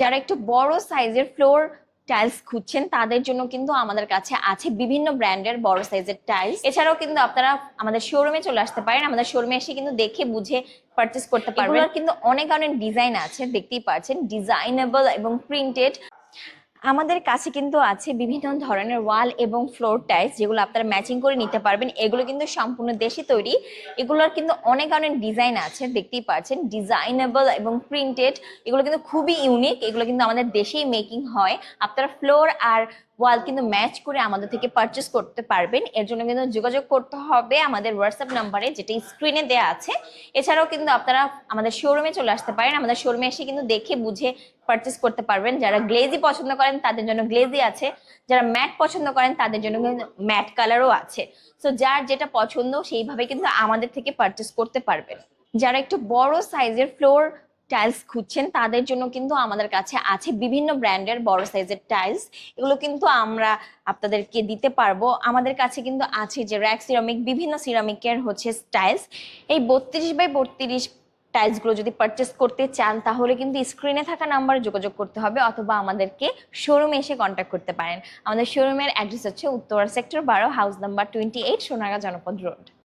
যারা একটু বড় সাইজের ফ্লোর টাইলস খুঁজছেন, তাদের জন্য কিন্তু আমাদের কাছে আছে বিভিন্ন ব্র্যান্ডের বড় সাইজের টাইলস এছাড়াও কিন্তু আপনারা আমাদের শোরুমে চলে আসতে পারেন। আমাদের শোরুমে এসে কিন্তু দেখে, বুঝে পারচেস করতে পারবেন। কিন্তু অনেক অনেক ডিজাইন আছে, দেখতেই পাচ্ছেন। ডিজাইনেবল এবং প্রিন্টেড আমাদের কাছে কিন্তু আছে বিভিন্ন ধরনের ওয়াল এবং ফ্লোর টাইলস যেগুলো আপনারা ম্যাচিং করে নিতে পারবেন। এগুলো কিন্তু সম্পূর্ণ দেশে তৈরি। এগুলোর কিন্তু অনেক অনেক ডিজাইন আছে, দেখতেই পাচ্ছেন ডিজাইনেবল এবং প্রিন্টেড। এগুলো কিন্তু খুবই ইউনিক। এগুলো কিন্তু আমাদের দেশেই মেকিং হয়। আপনারা ফ্লোর আর ওয়াল কিন্তু ম্যাচ করে আমাদের থেকে পারচেস করতে পারবেন। এর জন্য কিন্তু যোগাযোগ করতে হবে আমাদের হোয়াটসঅ্যাপ নাম্বারে যেটা স্ক্রিনে দেওয়া আছে। এছাড়াও কিন্তু আপনারা আমাদের শোরুমে চলে আসতে পারেন। আমাদের শোরুমে এসে কিন্তু দেখে, বুঝে পারচেস করতে পারবেন। যারা গ্লেজি পছন্দ করেন, তাদের জন্য গ্লেজি আছে। যারা ম্যাট পছন্দ করেন, তাদের জন্য কিন্তু ম্যাট কালারও আছে। সো যার যেটা পছন্দ, সেইভাবে কিন্তু আমাদের থেকে পারচেস করতে পারবেন। যারা একটু বড় সাইজের ফ্লোর টাইলস খুঁজছেন, তাদের জন্য কিন্তু আমাদের কাছে আছে বিভিন্ন ব্র্যান্ডের বড় সাইজের টাইলস এগুলো কিন্তু আমরা আপনাদেরকে দিতে পারব। আমাদের কাছে কিন্তু আছে যে র্যাক সিরামিক বিভিন্ন সিরামিকের হচ্ছে টাইলস এই বত্রিশ বাই বত্রিশ টাইলসগুলো যদি পারচেস করতে চান, তাহলে কিন্তু স্ক্রিনে থাকা নাম্বারে যোগাযোগ করতে হবে অথবা আমাদেরকে শোরুমে এসে কন্ট্যাক্ট করতে পারেন। আমাদের শোরুমের অ্যাড্রেস হচ্ছে উত্তরা সেক্টর বারো house number twenty eight Sonargaon Janapath road